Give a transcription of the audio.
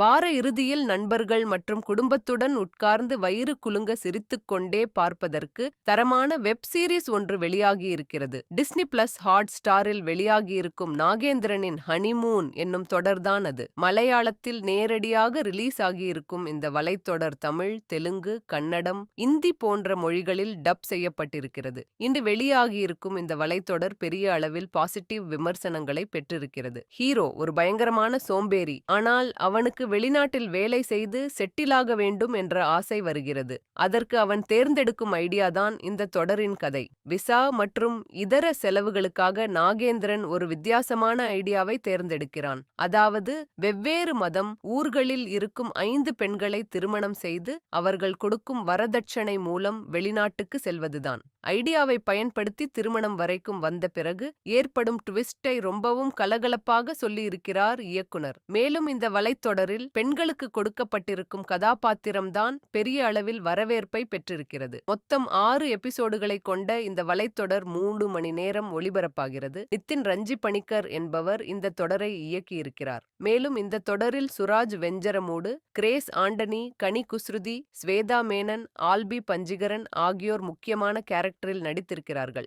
வார இறுதியில் நண்பர்கள் மற்றும் குடும்பத்துடன் உட்கார்ந்து வயிறு குலுங்க சிரித்துக்கொண்டே பார்ப்பதற்கு தரமான வெப் சீரிஸ் ஒன்று வெளியாகியிருக்கிறது டிஸ்னி பிளஸ் ஹாட் ஸ்டாரில் வெளியாகியிருக்கும் நாகேந்திரனின் ஹனிமூன் என்னும் தொடர்தான் அது. மலையாளத்தில் நேரடியாக ரிலீஸ் ஆகியிருக்கும் இந்த வலைத்தொடர் தமிழ் தெலுங்கு கன்னடம் இந்தி போன்ற மொழிகளில் டப் செய்யப்பட்டிருக்கிறது. இன்று வெளியாகியிருக்கும் இந்த வலைத்தொடர் பெரிய அளவில் பாசிட்டிவ் விமர்சனங்களை பெற்றிருக்கிறது. ஹீரோ ஒரு பயங்கரமான சோம்பேறி. ஆனால் அவனுக்கு வெளிநாட்டில் வேலை செய்து செட்டிலாக வேண்டும் என்ற ஆசை வருகிறது. அதற்கு அவன் தேர்ந்தெடுக்கும் ஐடியாதான் இந்த தொடரின் கதை. விசா மற்றும் இதர செலவுகளுக்காக நாகேந்திரன் ஒரு வித்தியாசமான ஐடியாவை தேர்ந்தெடுக்கிறான். அதாவது வெவ்வேறு மதம் ஊர்களில் இருக்கும் ஐந்து பெண்களை திருமணம் செய்து அவர்கள் கொடுக்கும் வரதட்சணை மூலம் வெளிநாட்டுக்கு செல்வதுதான். ஐடியாவை பயன்படுத்தி திருமணம் வரைக்கும் வந்த பிறகு ஏற்படும் ட்விஸ்டை ரொம்பவும் கலகலப்பாக சொல்லியிருக்கிறார் இயக்குனர். மேலும் இந்த வலைத்தொடரில் பெண்களுக்கு கொடுக்கப்பட்டிருக்கும் கதாபாத்திரம்தான் பெரிய அளவில் வரவேற்பை பெற்றிருக்கிறது. மொத்தம் ஆறு எபிசோடுகளை கொண்ட இந்த வலைத்தொடர் மூன்று மணி நேரம் ஒளிபரப்பாகிறது. நித்தின் ரஞ்சி பணிக்கர் என்பவர் இந்த தொடரை இயக்கியிருக்கிறார். மேலும் இந்த தொடரில் சுராஜ் வெஞ்சரமூடு கிரேஸ் ஆண்டனி கனி குஸ்ருதி ஸ்வேதா மேனன் ஆல்பி பஞ்சிகரன் ஆகியோர் முக்கியமான கேரக்டர் கேரக்டரில் நடித்திருக்கிறார்கள்.